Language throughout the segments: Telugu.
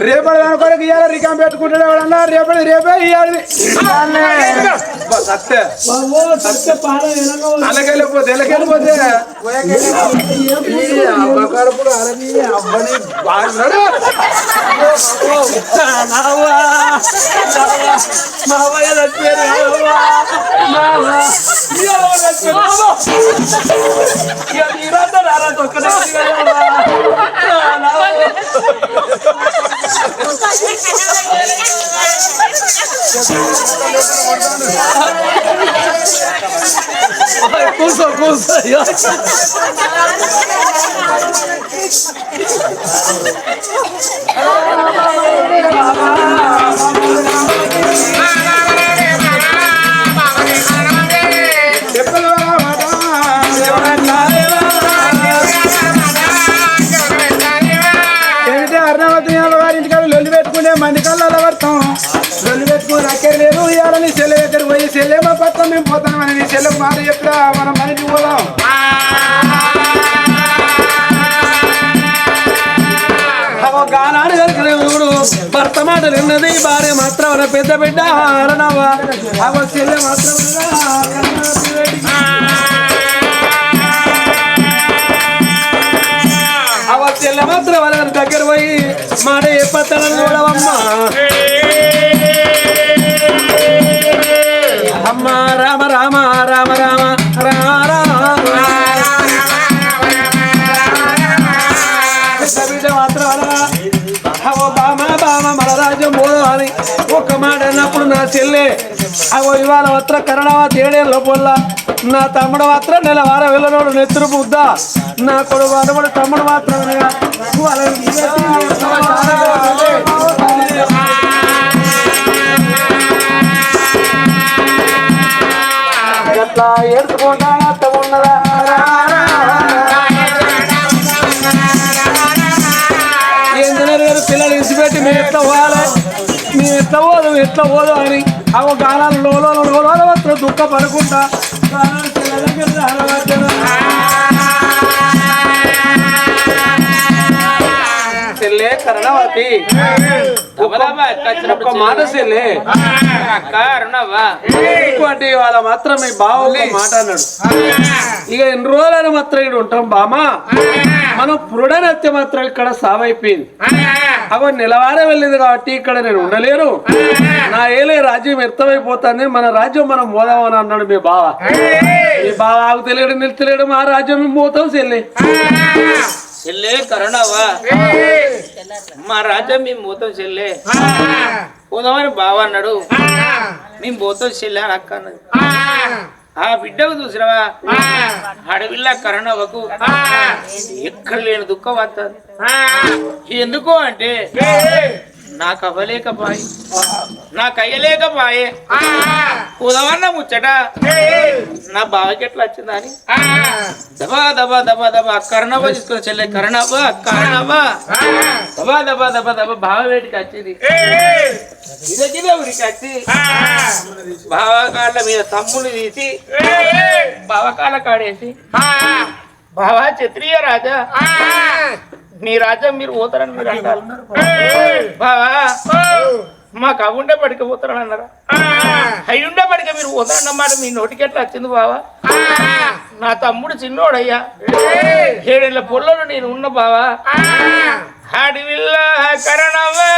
రేపటి దాని కొరకు ఇవాళ రికాం పెట్టుకుంటాడు ఎవడన్నా రేపటి రేపే ఇవ్వాలి సత్తే అలాగెళ్ళిపోతే ఎలాగెళ్ళిపోతే కడుపుడు అలని అవ్వని బాగున్నాడు 我还有多少故事要讲 మేము పోతామని నీ చెల్లెకు మాట చెప్పిరా మనం మనిషి పోదాం. గానాడు కలిగిన ఊడు భర్త మాట నిన్నది భార్య మాత్రం పెద్ద బిడ్డ అరణవా అవో చెల్లె మాత్రం అవో చెల్లె మాత్రం వాళ్ళ దగ్గర పోయి మాట చెప్పత్తనని చూడవమ్మా. మాట అన్నప్పుడు నా చెల్లె అవో ఇవాళ వత్ర కరణవా తేడేళ్ళ పొల్ల. నా తమ్ముడు మాత్రం నెల వార వెళ్ళనోడు నెత్తురు బుద్ధ నా కొడుకు అనబడు తమ్ముడు మాత్రం అనగా, ఎట్లా ఏడుచుకుంటా అత్త ఉన్నదా? ఇంజనీర్ గారు పిల్లలు ఇసిపెట్టి మేము ఎట్లా ఎట్లా పోదు ఎట్లా పోదు అని అవ గానాలు లోలో లోలో మాత్రం దుఃఖ పడుకుంటా గానాలు. చెల్లే కరణవతి. ఒక్క మాట చెల్లే. అక్క అరుణవ్వా. ఇంకోటి వాళ్ళ మాత్రం మీ బావ మాట అన్నాడు. ఇక ఎన్ని రోజులని మాత్రం ఇక్కడ ఉంటాం బామా. మనం పురుడనత్య మాత్రం ఇక్కడ సావైపోయింది. అగో నిలవారే వెళ్ళింది కాబట్టి ఇక్కడ నేను ఉండలేను. నా ఏలే రాజ్యం వ్యర్థమైపోతుంది మన రాజ్యం మనం పోదామని అన్నాడు మీ బావ మీ బావ ఆగుతలేడు నిలుతలేడు మా రాజ్యం మేము పోతాం చెల్లి చెల్లే కరుణవ్వా మా రాజ్యం మేము పోతాం చెల్లే పోదామని బావ అన్నాడు మేము పోతాం చెల్లె అని అక్క అన్నది ఆ బిడ్డకు చూసినవా? అడవిల్ల కరుణవ్వకు ఎక్కడ లేని దుఃఖం వస్తుంది ఎందుకు అంటే నాకు అవ్వలేకపాయి నాకు అయ్యలేకపాయే ఉదవన్న ముచ్చట. నా బావకి ఎట్లా వచ్చిందా అని దబా దబా దబా దబా కర్ణవ్వ తీసుకుని చెల్లె కర్ణవ్వ కర్ణవ్వ. దబా దబా దబా దబా బావ వేటికి వచ్చింది ఇదే ఊరికి వచ్చి బావ కాళ్ళ మీద తమ్ముని తీసి బావ కాళ్ళ కాడేసి బావా క్షత్రియ రాజా. మీ రాజ్యం మీరు పోతారని మీరు అంటారు. బావా మాకు అవుండే పడిక పోతారని అన్నారా? అయ్యుండే పడిక మీరు పోతారన్నమాట మీ నోటికి ఎట్లా వచ్చింది బావా? నా తమ్ముడు చిన్నోడయ్యా. ఏడేళ్ళ పొల్లలో నేను ఉన్న బావా. అడవిల్ల కరణవా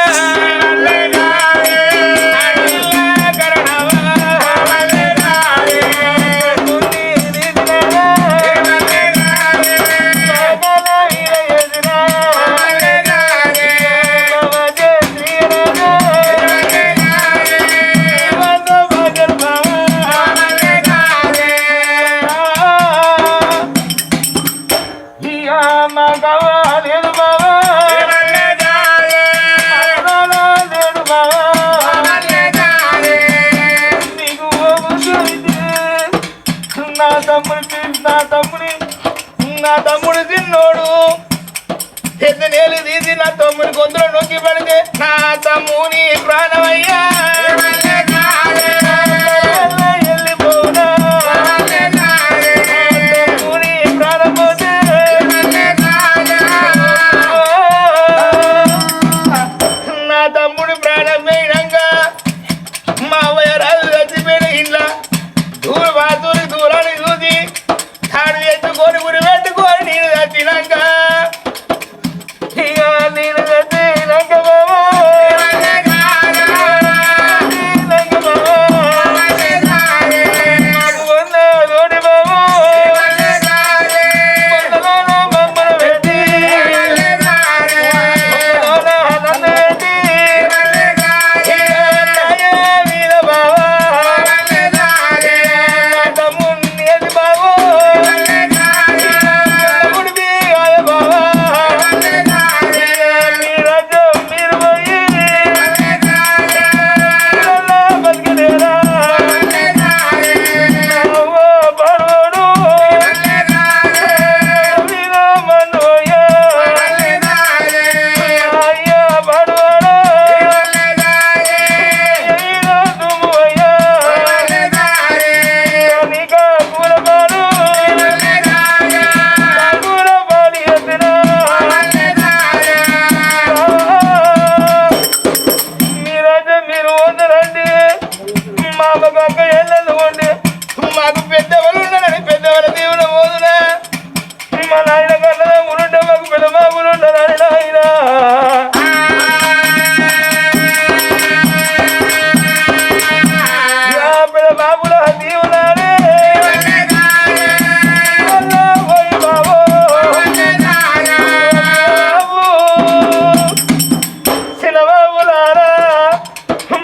పెద్ద తీసి నా తమ్ముని గొంతులో నొక్కి పడితే నా తమ్ముని ప్రాణమయ్యా.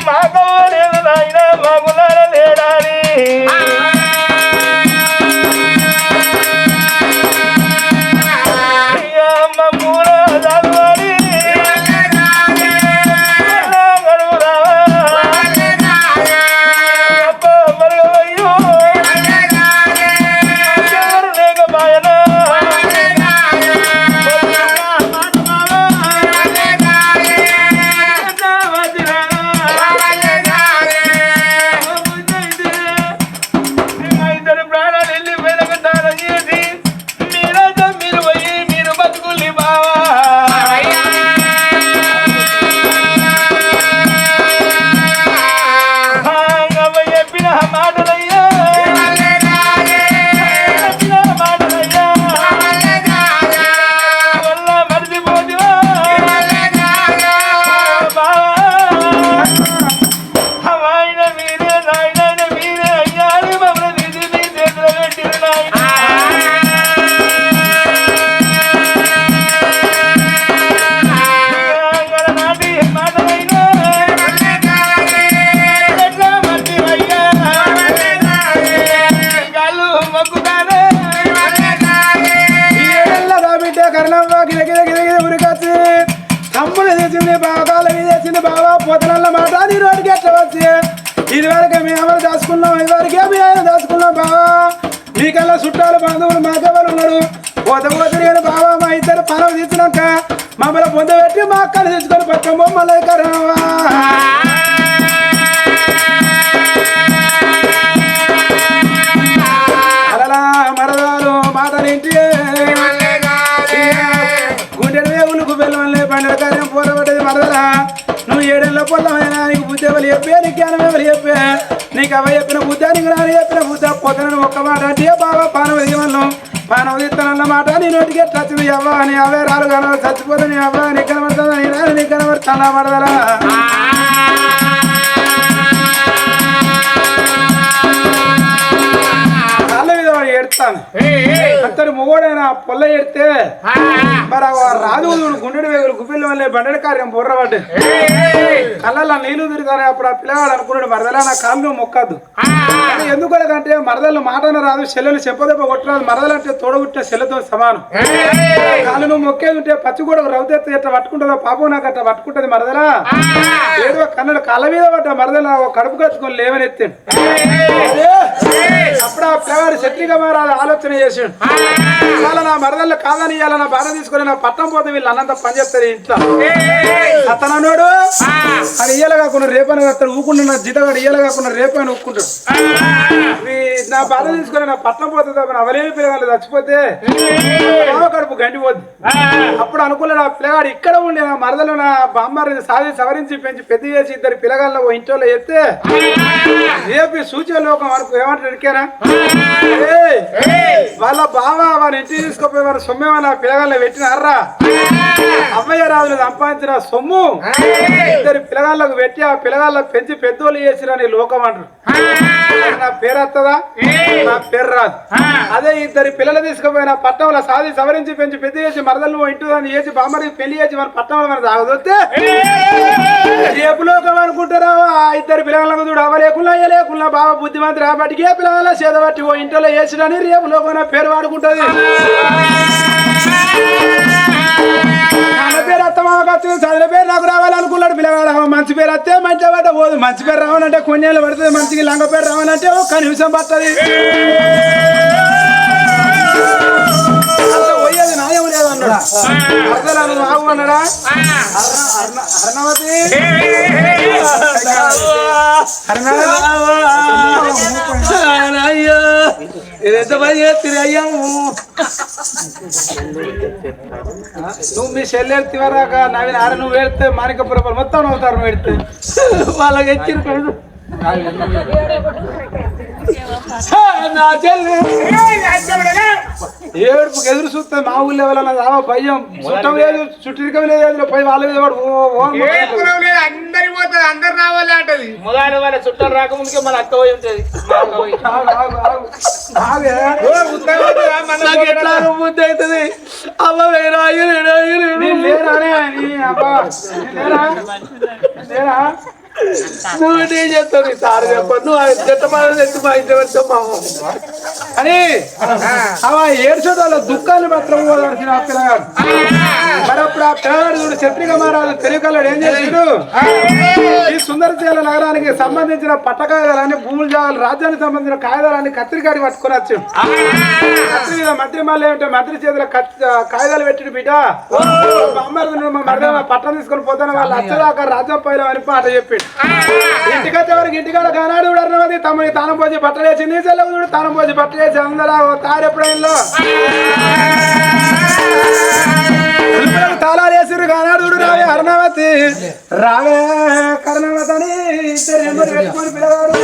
মাগো కరణవ్వ గిద గిద ఉరికొచ్చి తమ్ముడు తెచ్చింది బాబాలు తెచ్చింది బాబా పోతనల్ల మాట నీ రోడ్డుకి ఎట్లా వచ్చి? ఇది మేము ఎవరు దాచుకున్నాం ఇదివరకే మేము దాచుకున్నాం బావా నీకల్లా చుట్టాలు బంధువులు మాకెవరు ఉన్నారు. పోత పోతే నేను బావా మా ఇద్దరు పనులు తెచ్చినాక మమ్మల్ని పొందబెట్టి మా అక్కలు తెచ్చుకొని పట్టం మళ్ళీ కరణవ్వా జ్ఞానం ఎవరు చెప్పే? నీకు అవ చెప్పిన బుద్ధ నీకు రాని చెప్పిన బుద్ధ? పొద్దున ఒక్క మాట అంటే బాబా పానవ దిగమన్ను పానవ దిస్తానన్న మాట నీ నోటికి ఎట్లా వచ్చింది అవ్వ నీ అవే రాలు కనవ చచ్చిపోతుంది నీ అవ్వ నీ కనబడుతుందా? నీ రాని నీ కనబడుతుందా? పడదరా ఏడుతాను అంతటి మొగోడైనా పొల్ల ఎడితే మరి రాజు గుండెడి వేగులు గుప్పిల వల్లే బండడి కార్యం బుర్రబడ్డే కళ్ళల్లో నీళ్ళు తిరుగుతానే అప్పుడు ఆ పిల్లగాడు అనుకున్నాడు మరదలా నా కాళ్ళు మొక్కద్దు ఎందుకు అంటే మరదలు మాటన రాదు చెల్లెలు చెప్పదెప్ప కొట్టరాదు మరదలు అంటే తోడగుట్టిన చెల్లెతో సమానం. కాళ్ళు నువ్వు మొక్కేది ఉంటే పచ్చి కూడా రౌతెత్త ఎట్లా పట్టుకుంటుందో పాపం నాకు అట్లా పట్టుకుంటది మరదలా. ఏదో కన్నడు కళ్ళ మీద పడ్డ మరదల కడుపు కట్టుకొని లేవని ఎత్తాడు అప్పుడు ఆ పిల్లవాడు శత్రిగా మారాలి ఆలోచన చేసాడు. ఇవాళ నా మరదళ్ళు కాదని ఇవాళ నా బాధ తీసుకొని నా పట్టం పోతే వీళ్ళు అన్నంత పని చేస్తారు ఇంట్లో. అతనన్నాడు అని ఇయ్యాల కాకుండా రేపని అతను ఊకుండా నా జీతగాడు ఇయ్యాల కాకుండా రేపని ఊక్కుంటాడు నా బాధ తీసుకొని నా పట్టం పోతుంది తప్ప అవలేమి పిల్లగాళ్ళు చచ్చిపోతే కడుపు గంటిపోద్ది అప్పుడు అనుకున్నాడు ఆ పిల్లగాడు ఇక్కడ ఉండి నా మరదలు నా బామ్మారిని సాధి సవరించి పెంచి పెద్ద చేసి ఇద్దరు పిల్లగాళ్ళ ఓ ఇంట్లో ఎత్తే రేపు సూచన లోకం అనుకో ఏమంటారు ఇరికేనా? ఏయ్! వాళ్ళ బావ వారి ఇంటికి తీసుకుపోయి వారి సొమ్మే వాళ్ళ పిల్లగాళ్ళ పెట్టినారా అమ్మయ్య రాజులు సంపాదించిన సొమ్ము ఇద్దరు పిల్లగాళ్ళకు పెట్టి ఆ పిల్లగాళ్ళ పెంచి పెద్దోళ్ళు చేసిరని లోకం అంటారు. నా పేరు వస్తుందా నా పేరు రాదు అదే ఇద్దరు పిల్లలు తీసుకుపోయిన పట్టణంలో సాధి సవరించి పెంచి పెద్ద చేసి మరదలు ఇంటి దాన్ని చేసి బామ్మడి పెళ్ళి చేసి మన పట్టణంలో మన తాగదొస్తే రేపు లోకం అనుకుంటారా ఆ ఇద్దరు పిల్లలకు చూడు అవ లేకున్నా బాబా బుద్ధిమంతి రాబట్టికి ఏ పిల్లల చేదబట్టి ఓ ఇంట్లో వేసినని రేపు లోకం పేరు వాడుకుంటది. నాన్న పేరు అత్తమావ ఖర్చు చదివిన పేరు నాకు రావాలనుకున్నాడు. పిల్లవాడు మంచి పేరు వస్తే మంచి పడ్డ పోదు. మంచి పేరు రావాలంటే కొన్నేళ్ళు పడుతుంది మంచిగా లంగ పేరు రావాలంటే ఒక్క నిమిషం పడుతుంది అసలు బాగు అన్నాడా? ఇది ఎంత పని చేస్తుంది అయ్యా? నువ్వు మీ చెల్లెలు తివరాక నవీన్ ఆర నువ్వు వెళ్తే మాణికపురం మొత్తం నువ్వు వెళ్తే వాళ్ళకి ఎచ్చిరు నా చెల్లి. ఏడుపుకి ఎదురు చూస్తే మా ఊళ్ళో ఎవరన్నా రావా? భయం. చుట్టం లేదు చుట్టరికం లేదు పోయి వాళ్ళ మీద వాడు. అందరి పోతుంది అందరు రావాలి అంటది. మొగాడు వాళ్ళ చుట్టాలు రాకముందుకే మన అక్క పోయి ఉంటది. ఎట్లా బుద్ధి అవుతుంది? అమ్మ వేరే లేరా లేరా? నువ్వు ఏం చెప్తావు సార్ చెప్పు. నువ్వు చెట్టమాలని ఎత్తు మా ఇంటి వచ్చావు? అని? అవ ఏడ్చోటాల దుఃఖాన్ని మాత్రం పోదాల్సిన ఆ పిల్లగాడు మరి అప్పుడు ఆ పిల్లగాడు చూడు చత్రిక మహారాజు తెలుగుకల్లాడు ఏం చేశాడు ఈ సుందరశీల నగరానికి సంబంధించిన పట్ట కాగితాలన్నీ భూములు జాగాలు రాజ్యానికి సంబంధించిన కాగితాలన్నీ కత్తిరికాడి పట్టుకొని వచ్చాడు కత్తి మంత్రి మళ్ళీ ఏమిటో మంత్రి చేతుల కత్తి కాగితాలు పెట్టిడు బిడ్డ. అమ్మారు మా మరద పట్టణం తీసుకొని పోతాను వాళ్ళు వచ్చేదాకా రాజ్యం పోయినా అని పాట చెప్పాడు. ఇంటికొచ్చే వరకు ఇంటికాడ కానాడు కూడా అన్నది తమ్ముని తానం పోసి బట్టలేసింది వేసి చూడు తానం పోసి బట్టలేసి అందరూ తారు తాళాలేసిరు కానాడు చూడు రావే అరుణావతి. రావే కరుణావతి అని ఇద్దరు నెంబర్ పెట్టుకొని పిల్లగాడు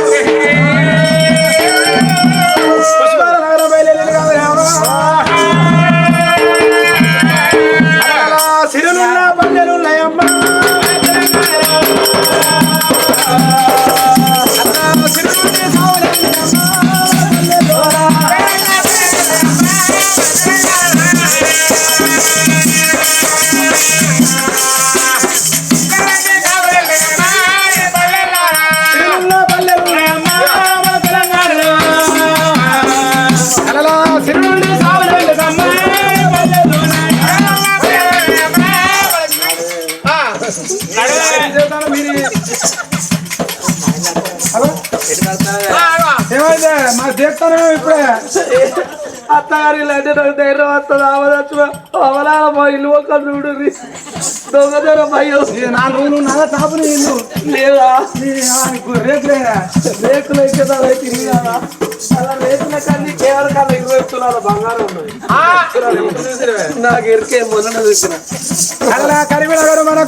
అత్తగారి ఇలాంటి నాకు ధైర్యం వస్తుంది. అవదచ్చు అవలాల మా ఇల్లు ఒక చూడు దొంగదర భయం రోజులు నల్ల తాపులు ఇల్లు. లేదా? రేకులే రేకులు అయితే తిరిగి కదా అలా రేకుల కానీ కేవలం కన్నా ఇరవై తులాల బంగారం ఉన్నది. నాకు ఎరికే మొన్న చూసిన. అలా కరిమిన గారు మన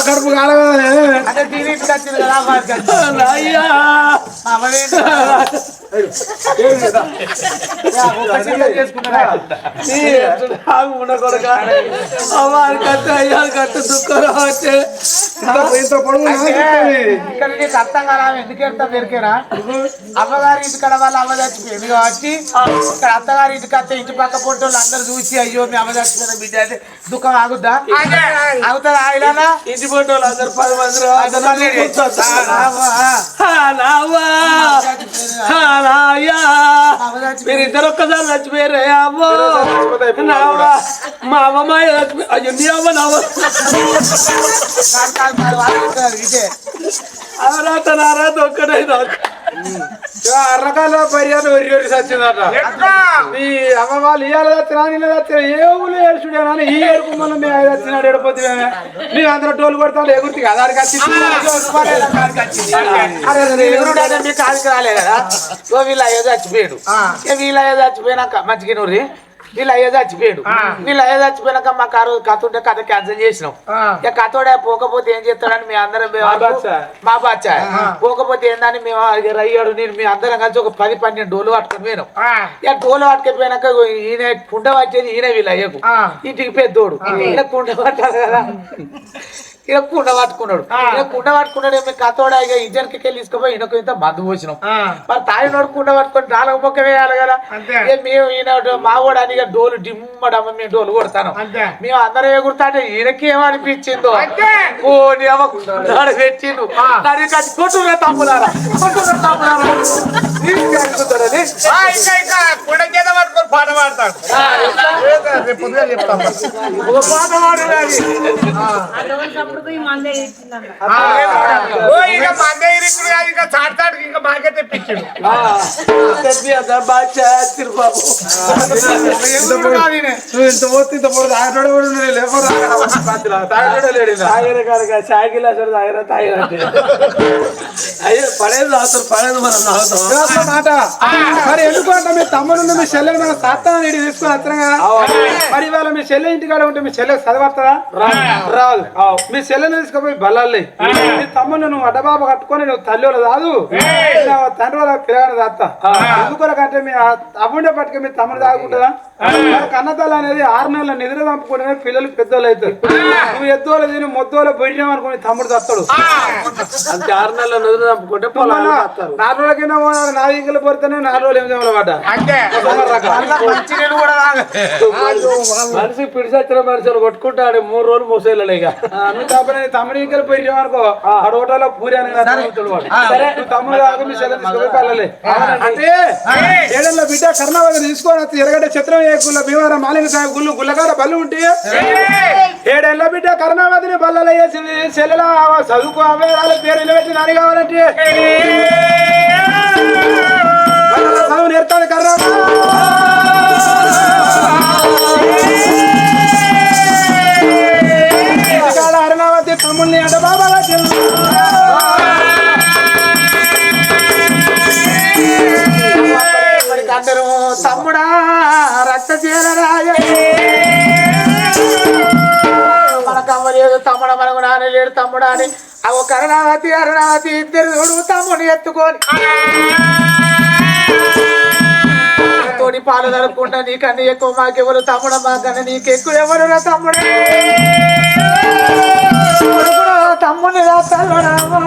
కడుపు కాలగలే. ఉండకూడక అమ్మాయి కట్ట అయ్యాలి అర్థం కాదా ఎందుకు వెళ్తాం దొరికేనా అమ్మగారి ఇంటికాడ వాళ్ళ అమ్మ చచ్చిపోయింది కాబట్టి ఇక్కడ అత్తగారి ఇంటికి వస్తే ఇంటి పక్క పొట్టోళ్ళు అందరూ చూసి అయ్యో మీ అమ్మ చచ్చిపోయిన బిడ్డ అంటే దుఃఖం ఆగుద్దా ఆగుతుందా ఇలానా ఇంటి పోటీ వాళ్ళు అందరు పది మంది రా, అందరూ ఆ, కూర్చోండి. ఆ, హా, నావ్వా. హా, నాయ్యా. అమ్మ చచ్చిపోయింది. మీరు ఇద్దరు ఒక్కసారి చచ్చిపోయారే. మా అమ్మమ్మాయి చచ్చిపోయి అయ్యో నీ అమ్మ నావ. అవరాత నారాత ఒక్కడే నాకు అర్రకాల పర్యాలు ఒరి ఒరి సచ్చిందట. ఈ అమ్మ వాళ్ళు ఇవాళ వచ్చినా నిన్న వచ్చిన ఏ ఊళ్ళు ఏడుచుడే ఈ ఏడుపు మనం మేము ఐదు వచ్చినాడు ఏడిపోతే మేము. అందరూ టోలు కొడతాం ఎగురుతి కదా ఆడికి వచ్చి చూసుకోలేదు, కాడికి వచ్చింది. మీకు కాడికి రాలే? కదా? ఓ వీళ్ళ అయ్యో చచ్చిపోయాడు. వీళ్ళ అయ్యో చచ్చిపోయినాక మంచిగా నూరి. వీళ్ళ అయ్యో చచ్చిపోయాడు. వీళ్ళ అయ్యో చచ్చిపోయినాక మా కారు కథ ఉంటే కథ క్యాన్సిల్ చేసినాం. ఇక కథోడే పోకపోతే ఏం చేస్తాడని మీ అందరం మేము. మా బాచ్చా పోకపోతే ఏందని మేము అయ్యాడు నేను మీ అందరం కలిసి ఒక పది పన్నెండు డోలు పట్టుకొని పోయినాం. ఇక డోలు పట్టుకపోయినాక ఈయన కుండ పట్టేది ఈయన వీళ్ళ అయ్యకు. ఇంటికి పెద్దోడు. ఇలా కుండ పట్టాలి కదా. ఇక కుండ పట్టుకున్నాడు. ఇక కుండ పట్టుకున్నాడు ఏమి కథోడా ఇక ఇంజన్కి వెళ్ళి తీసుకుపోయి ఈయనకు ఇంత మందు పోసినాం. మరి తాగినోడు కుండ పట్టుకొని నాలుగు మొక్క వేయాలి కదా. మేము ఈయన మా కూడా అని ఇక డోలు డిమ్మడమ్మ మేము డోలు కొడతాను. మేము అందరం ఎగురుతా అంటే ఈయనకి ఏమనిపించిందో ఓ నీ అవ్వ కుండాడు పెట్టిండు. దాని కచ్చి కొట్టురా తమ్ములారా కొట్టురా తమ్ములారా. పాట పాడతాడు. పాట ఇక మందే ఇరుకుడు కాదు, ఇంకా తెప్పించాడు. తిరుబాబు ఇంత పోతే ఇంత పోతే తాగటోడు కూడా ఉన్నాడు, లేకపోతే తాగటోడే లేడు. తాగిన కనుక చాయ్ గిలాసులు తాగిన తాగినట్టే అయ్యో పడేది తాగుతారు పడేది మనం తాగుతాం. ఇదొక మాట. మరి ఎందుకు అంటే మీ తమ్ముడు మీ చెల్లెని మన సాత్తాన్ని తీసుకొని వస్తాం కదా మరి ఇవాళ మీ చెల్లె ఇంటికాడ ఉంటే మీ చెల్లె చదవస్తుందా రాదు. మీ చెల్లెని తీసుకుపోయి బల్లాలి మీ తమ్ముడు నువ్వు అడ్డబాబు కట్టుకొని నువ్వు తల్లి నా తండ్రి వాళ్ళ పిల్లగాని తాత ఎందుకొరకంటే మీ తమ్ముడే పట్టుకు మీ తమ్ముడు తాగుకుంటుందా? మరి కన్నతల్లి అనేది ఆరు నెలల నిద్ర చంపుకుంటేనే పిల్లలు పెద్దోళ్ళు అవుతారు. నువ్వు ఎద్దోళ్ళు తిని మొద్దోళ్ళు పోయినాం అనుకుని తమ్ముడు తస్తాడు అంతే ఆరు నెలల నిద్ర చంపుకుంటే పొలాలు నాలుగు రోజుల కింద పోయినా నాలుగు ఇంకలు పోతేనే నాలుగు రోజులు ఎనిమిది పడ్డా అంతే. మంచి నీళ్ళు కూడా తాగ. మనిషి పిడిచచ్చిన మనుషులు కొట్టుకుంటాడు మూడు రోజులు మూసేళ్ళలే ఇక. మీ తప్పని తమ్ముడు ఇంకలు పోయి అనుకో ఆ. హోటల్లో పూరి అని తమ్ముడు కాక మీ చెల్లెలు తీసుకుపోయి పల్లెలే. అంటే ఏడల్లో బిడ్డ కర్ణావతి తీసుకొని ఎరగడ్డ చిత్రం గుళ్ళ భీమవరం మాలిక సాహెబ్ గుళ్ళు గుల్లగాడ బల్లు ఉంటే ఏడేళ్ళ బిడ్డ కరుణావతిని బల్లలు వేసింది. చెల్లెల చదువుకు అవే వాళ్ళ పేరు నిలబెట్టి నాని కావాలంటే. చదువు నేర్తాడు కరుణావతి మన మనకు తమ్ముడ మనకు నాన్న లేడు తమ్ముడు అని అవ కరుణావతి అరుణావతి ఇద్దరు చూడు తమ్ముడు ఎత్తుకొని తోడి పాలు తడుపుకుంటా నీకన్నా ఎక్కువ మాకెవరు తమ్ముడు మాకన్నా నీకెక్కువ ఎవరు రా తమ్ముడు తమ్ముడు తమ్ముని రా తల్లుడామా.